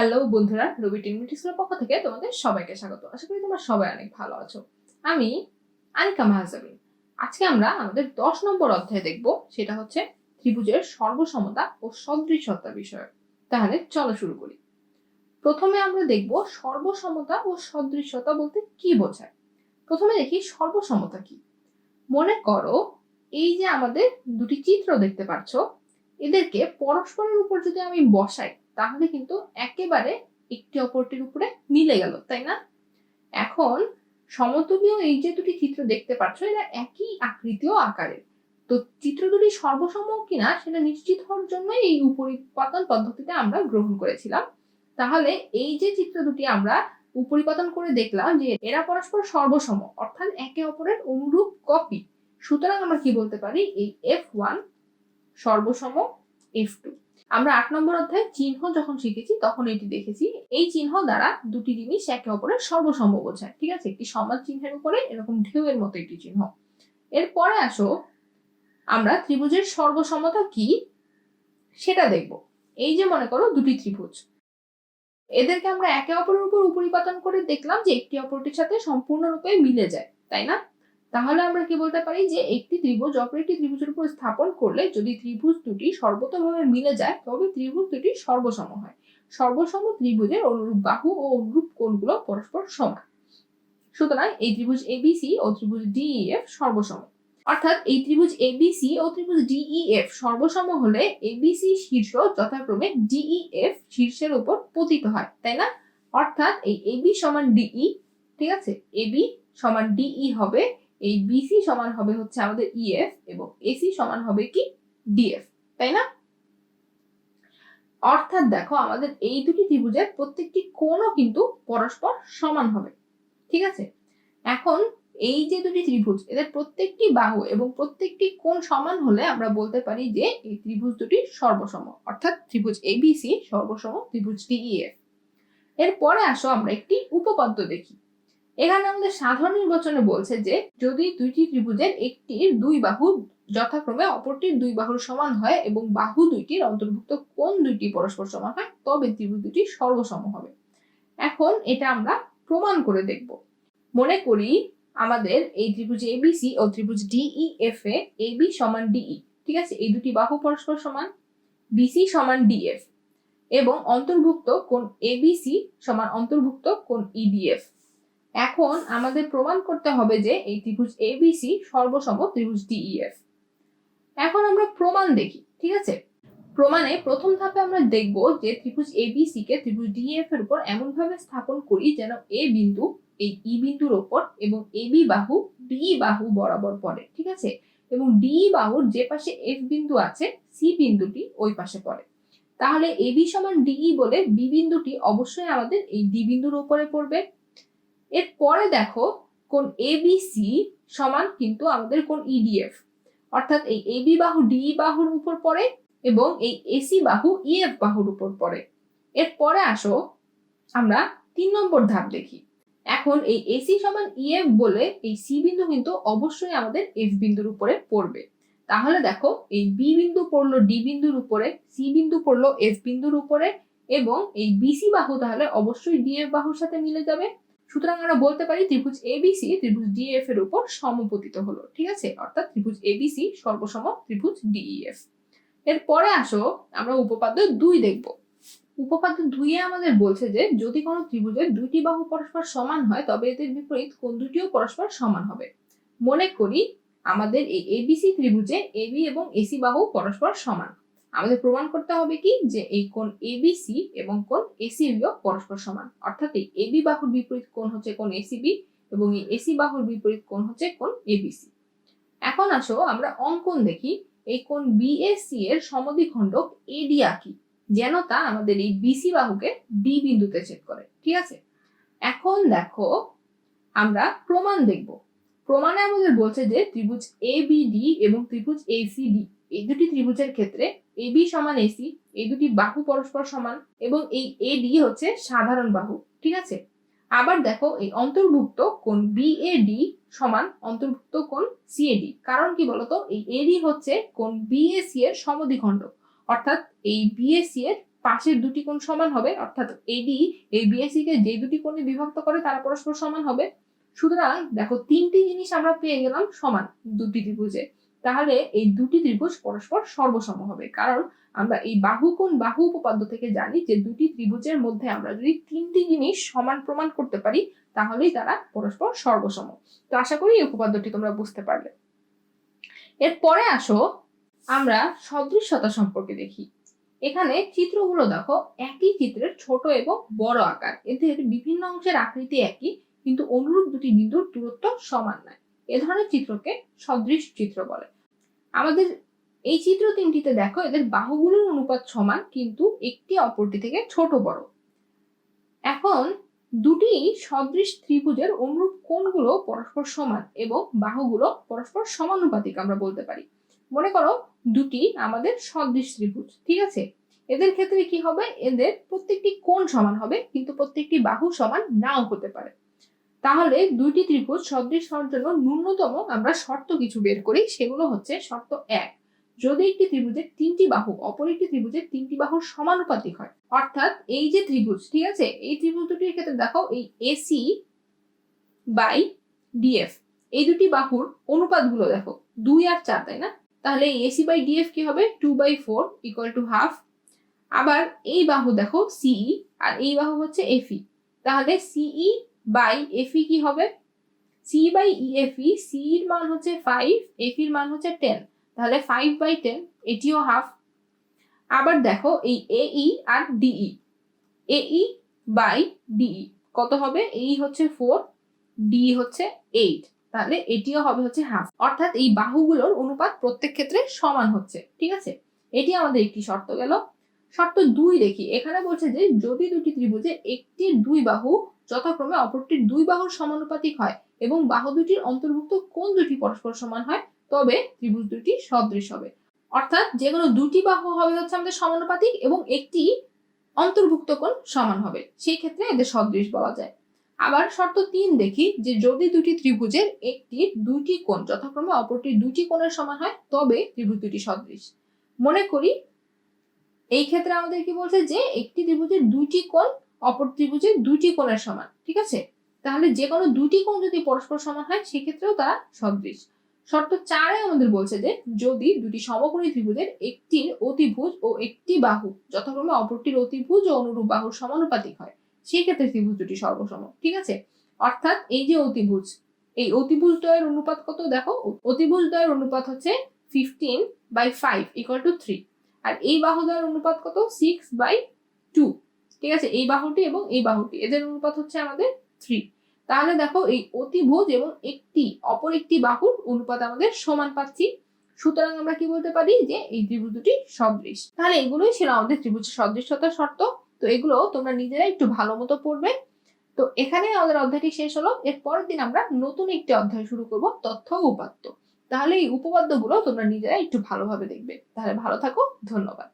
Hello বন্ধুরা, রবি টিনমিটি স্কুলের পক্ষ থেকে তোমাদের সবাইকে স্বাগত। আশা করি তোমরা সবাই অনেক ভালো আছো। আমি আনিকা মাহাজাবিন। আজকে আমরা আমাদের দশ নম্বর অধ্যায় দেখব, সেটা হচ্ছে ত্রিভুজের সর্বসমতা ও সদৃশতা বিষয়। তাহলে চলো শুরু করি। প্রথমে আমরা দেখব সর্বসমতা ও সদৃশতা বলতে কি বোঝায়? প্রথমে দেখি সর্বসমতা কি। মনে করো এই যে আমাদের দুটি চিত্র দেখতে পাচ্ছ এদেরকে পরস্পরের উপর যদি আমি বসাই তাহলে কিন্তু একেবারে একটি অপরটির উপরে মিলে গেল, তাই না? এখন সমতুলীয় এই যে দুটি চিত্র দেখতে পাচ্ছ, এরা একই আকৃতি ও আকারের। তো চিত্র দুটি সর্বসম কিনা সেটা নিশ্চিত হওয়ার জন্য এই উপরিপাতন পদ্ধতিটা আমরা গ্রহণ করেছিলাম। তাহলে এই যে চিত্র দুটি আমরা উপরিপাতন করে দেখলাম যে এরা পরস্পর সর্বসম অর্থাৎ একে অপরের অনুরূপ কপি সুতরাং আমরা কি বলতে পারি? এই এফ ওয়ান সর্বসম এফ টু আমরা আট নম্বর অধ্যায়ে চিহ্ন যখন শিখেছি, তখন এটি দেখেছি। এই চিহ্ন দ্বারা দুটি জিনিস একে অপরের সর্বসম বোঝায়। ঠিক আছে? একটি সমাজ চিহ্নের উপরে, এরকম ঢেউয়ের মতো একটি চিহ্ন। এরপরে আসো, আমরা ত্রিভুজের সর্বসমতা কি সেটা দেখব। এই যে মনে করো দুটি ত্রিভুজ। এদেরকে আমরা একে অপরের উপর উপরিপাতন করে দেখলাম যে একটি অপরটির সাথে সম্পূর্ণরূপে মিলে যায়, তাই না? তাহলে আমরা কি বলতে পারি যে একটি ত্রিভুজ অপর একটি ত্রিভুজের উপর স্থাপন করলে যদি ত্রিভুজ দুটি সর্বতভাবে মিলে যায়, তবে ত্রিভুজ দুটি সর্বসম হয়। সর্বসম ত্রিভুজের অনুরূপ বাহু ও অনুরূপ কোণগুলো পরস্পর সমান। সুতরাং এই ত্রিভুজ এবিসি ও ত্রিভুজ ডিইএফ সর্বসম। অর্থাৎ এই ত্রিভুজ এবিসি ও ত্রিভুজ ডিইএফ সর্বসম হলে এবিসি শীর্ষ যথাক্রমে ডিইএফ শীর্ষের উপর পতিত হয়, তাই না? অর্থাৎ এই এবি সমান ডিই ঠিক আছে? এবি সমান ডিই হবে এই বিসি সমান হবে হচ্ছে আমাদের ইএফ এবং এসি সমান হবে কি ডিএফ তাই না? অর্থাৎ দেখো আমাদের এই দুটি ত্রিভুজের প্রত্যেকটি কোণও কিন্তু পরস্পর সমান হবে, ঠিক আছে? এখন এই যে দুটি ত্রিভুজ, এদের প্রত্যেকটি বাহু এবং প্রত্যেকটি কোণ সমান হলে আমরা বলতে পারি যে এই ত্রিভুজ দুটি সর্বসম, অর্থাৎ ত্রিভুজ এবিসি সর্বসম ত্রিভুজ ডিইএফ এরপরে আসো আমরা একটি উপপাদ্য দেখি। এখানে আমাদের সাধারণ নির্বাচনে বলছে যে, যদি দুইটি ত্রিভুজের একটির দুই বাহু যথাক্রমে অপরটির দুই বাহুর সমান হয় এবং বাহু দুইটির অন্তর্ভুক্ত কোন দুইটি পরস্পর সমান হয়, তবে ত্রিভুজ দুটি সর্বসম হবে। এখন এটা আমরা প্রমাণ করে দেখব। মনে করি আমাদের এই ত্রিভুজ এবিসি ও ত্রিভুজ ডিই এফ এ এবি সমান ডিই ঠিক আছে? এই দুটি বাহু পরস্পর সমান বিসি সমান ডিএফ এবং অন্তর্ভুক্ত কোন এবিসি সমান অন্তর্ভুক্ত কোন ইডিএফ এখন আমাদের প্রমাণ করতে হবে যে এই ত্রিভুজ এবিসি সর্বসম ত্রিভুজ ডিইএফ এখন আমরা প্রমাণ দেখি, ঠিক আছে? প্রমাণে প্রথম ধাপে আমরা দেখব যে ত্রিভুজ এবিসি কে ত্রিভুজ ডিএফ এর উপর এমন ভাবে স্থাপন করি যেন এ বিন্দু এই ই বিন্দুর ওপর এবং এবি বাহু ডি বাহু বরাবর পড়ে, ঠিক আছে? এবং ডি বাহুর যে পাশে এফ বিন্দু আছে সি বিন্দুটি ওই পাশে পড়ে। তাহলে এবি সমান ডিই বলে বি বিন্দুটি অবশ্যই আমাদের এই ডি বিন্দুর উপরে পড়বে। এরপরে দেখো কোন এবিসি সমান কিন্তু আমাদের কোন ইডিএফ অর্থাৎ এই এবি বাহু ডি বাহুর উপর পড়ে এবং এই এসি বাহু ইএফ বাহুর উপর পড়ে। এরপরে আসো আমরা তিন নম্বর ধাপ দেখি। এখন এই এসি সমান ইএফ বলে এই সি বিন্দু কিন্তু অবশ্যই আমাদের এফ বিন্দুর উপরে পড়বে। তাহলে দেখো এই বি বিন্দু পড়ল ডি বিন্দুর উপরে সি বিন্দু পড়ল এফ বিন্দুর উপরে এবং এই বিসি বাহু তাহলে অবশ্যই ডিএফ বাহুর সাথে মিলে যাবে। সুতরাং আমরা বলতে পারি ত্রিভুজ এবিসি ত্রিভুজ ডিএফ এর উপর সমপতিত হলো, ঠিক আছে? অর্থাৎ ত্রিভুজ এবিসি সর্বসম ত্রিভুজ ডিইএফ। এরপরে আসো, আমরা উপপাদ্য দুই দেখব। উপপাদ্য দুইয়ে আমাদের বলছে যে, যদি কোনো ত্রিভুজের দুইটি বাহু পরস্পর সমান হয়, তবে এদের বিপরীত কোন দুটিও পরস্পর সমান হবে। মনে করি আমাদের এই এবিসি ত্রিভুজে এবি এবং এসি বাহু পরস্পর সমান। আমাদের প্রমাণ করতে হবে কি? যে এই কোণ এবিসি এবং কোণ এসিবিও পরস্পর সমান। অর্থাৎ এই এবি বাহুর বিপরীত কোণ হচ্ছে কোণ এসিবি এবং এই এসি বাহুর বিপরীত কোণ হচ্ছে কোণ এবিসি এখন আসো আমরা অঙ্কন দেখি। এই কোণ বিএসসি এর সমদ্বিখণ্ডক এডি আঁকি যেন তা আমাদের এই বিসি বাহুকে ডি বিন্দুতে ছেদ করে। ঠিক আছে? এখন দেখো আমরা প্রমাণ দেখব। প্রমাণে আমাদের বলছে যে ত্রিভুজ এবিডি এবং ত্রিভুজ এসিডি এই দুটি ত্রিভুজের ক্ষেত্রে এবি সমান এসি এই দুটি বাহু পরস্পর সমান এবং এই এডি হচ্ছে সাধারণ বাহু, ঠিক আছে? আবার দেখো এই অন্তর্ভুক্ত কোন বিএডি সমান অন্তর্ভুক্ত কোন সিএডি কারণ কি বলতো? এই এডি হচ্ছে কোন বিএসি এর সমদ্বিখণ্ডক। অর্থাৎ এই বিএসি এর পাশের দুটি কোণ সমান হবে, অর্থাৎ এডি এই বিএসি কে যে দুটি কোণে বিভক্ত করে তারা পরস্পর সমান হবে। সুতরাং দেখো তিনটি জিনিস আমরা পেয়ে গেলাম সমান দুটি ত্রিভুজে। তাহলে এই দুটি ত্রিভুজ পরস্পর সর্বসম হবে। কারণ আমরা এই বাহু কোণ বাহু উপপাদ্য থেকে জানি যে দুটি ত্রিভুজের মধ্যে আমরা যদি তিনটি জিনিস সমান প্রমাণ করতে পারি, তাহলেই তারা পরস্পর সর্বসম। তো আশা করি এই উপপাদ্যটি তোমরা বুঝতে পারবে এরপরে আসো, আমরা সদৃশ্যতা সম্পর্কে দেখি। এখানে চিত্রগুলো দেখো, একই চিত্রের ছোট এবং বড় আকার। এদের বিভিন্ন অংশের আকৃতি একই, কিন্তু অনুরূপ দুটি বিন্দুর দূরত্ব সমান নয়। এ ধরনের চিত্রকে সদৃশ চিত্র বলে। আমাদের এই চিত্র তিনটিতে দেখো, এদের বাহুগুলোর অনুপাত সমান, কিন্তু একটি অপরটি থেকে ছোট বড়। এখন দুটি সদৃশ ত্রিভুজের অনুরূপ কোণগুলো পরস্পর সমান এবং বাহুগুলো পরস্পর সমানুপাতিক আমরা বলতে পারি। মনে করো দুটি আমাদের সদৃশ ত্রিভুজ, ঠিক আছে? এদের ক্ষেত্রে কি হবে? এদের প্রত্যেকটি কোণ সমান হবে, কিন্তু প্রত্যেকটি বাহু সমান নাও হতে পারে। তাহলে দুইটি ত্রিভুজ সদৃশ হওয়ার জন্য ন্যূনতম আমরা শর্ত কিছু বের করি, সেগুলো হচ্ছে শর্ত এক। যদি একটি ত্রিভুজের তিনটি বাহু, অপর একটি ত্রিভুজের তিনটি বাহুর সমানুপাতিক হয়, অর্থাৎ এই যে ত্রিভুজ, ঠিক আছে? এই ত্রিভুজ দুটির ক্ষেত্রে দেখো এই এসি বাই ডিএফ এই দুটি বাহুর অনুপাতগুলো দেখো, দুই আর চার, তাই না? তাহলে এই এসি বাই ডিএফ কি হবে? Two by four equal to half আবার এই বাহু দেখো সিই আর এই বাহু হচ্ছে এফই তাহলে সিই বাই এফই কি হবে? সি বাই ইএফই সি এর মান হচ্ছে ফাইভ এফির মান হচ্ছে টেন তাহলে ফাইভ বাই টেন এটিও হাফ আবার দেখো এই এই আর ডিই এই বাই ডিই কত হবে? এই হচ্ছে ফোর ডি হচ্ছে এইট তাহলে এটিও হবে হচ্ছে হাফ অর্থাৎ এই বাহুগুলোর অনুপাত প্রত্যেক ক্ষেত্রে সমান হচ্ছে, ঠিক আছে? এটি আমাদের একটি শর্ত গেল। শর্ত দুই দেখি। এখানে বলছে যে যদি দুটি ত্রিভুজে একটির দুই বাহু যথাক্রমে অপরটির দুই বাহুর সমানুপাতিক হয় এবং বাহু দুটির অন্তর্ভুক্ত কোন দুটি পরস্পর সমান হয়, তবে ত্রিভুজ দুটি সদৃশ হবে। অর্থাৎ যে কোনো দুটি বাহু হবে হচ্ছে আমাদের সমানুপাতিক এবং একটি অন্তর্ভুক্ত কোণ সমান হবে। সেই ক্ষেত্রে এদের সদৃশ বলা যায়। আবার শর্ত তিন দেখি যে যদি দুটি ত্রিভুজের একটি দুটি কোণ যথাক্রমে অপরটির দুটি কোণের সমান হয়, তবে ত্রিভুজ দুটি সদৃশ। মনে করি, এই ক্ষেত্রে আমাদের কি বলছে যে একটি ত্রিভুজের দুটি কোণ অপর ত্রিভুজের দুইটি কোণের সমান, ঠিক আছে? তাহলে যে কোনো দুটি কোণ যদি পরস্পর সমান হয়, সেক্ষেত্রেও তারা সদৃশ। শর্ত চারে আমাদের বলছে যে, যদি দুটি সমকোণী ত্রিভুজের একটির অতিভুজ ও একটি বাহু, যথাক্রমে অপরটির অতিভুজ ও অনুরূপ বাহুর সমানুপাতিক হয় সেই ক্ষেত্রে ত্রিভুজ দুটি সর্বসম, ঠিক আছে? অর্থাৎ এই যে অতিভুজ, এই অতিভুজ দ্বয়ের অনুপাত কত? দেখো, অতিভুজ দ্বয়ের অনুপাত হচ্ছে fifteen by five equal to three আর এই বাহু দ্বয়ের অনুপাত কত? সিক্স বাই টু ঠিক আছে? এই বাহুটি এবং এই বাহুটি। এদের অনুপাত হচ্ছে আমাদের থ্রি তাহলে দেখো এই অতিভুজ এবং একটি, অপর একটি বাহুর অনুপাত আমাদের সমান পাচ্ছি। সুতরাং আমরা কি বলতে পারি? যে এই ত্রিভুজ দুটি সদৃশ। তাহলে এগুলোই ছিল আমাদের ত্রিভুজের সদৃশতার শর্ত। তো এগুলো তোমরা নিজেরা একটু ভালো মতো পড়বে। তো এখানে আমাদের অধ্যায়টি শেষ হলো। এর পরের দিন আমরা নতুন একটি অধ্যায় শুরু করব, তথ্য উপাত্ত। তাহলে এই উপপাদ্যগুলো তোমরা নিজেরা একটু ভালোভাবে দেখবে। তাহলে ভালো থাকো, ধন্যবাদ।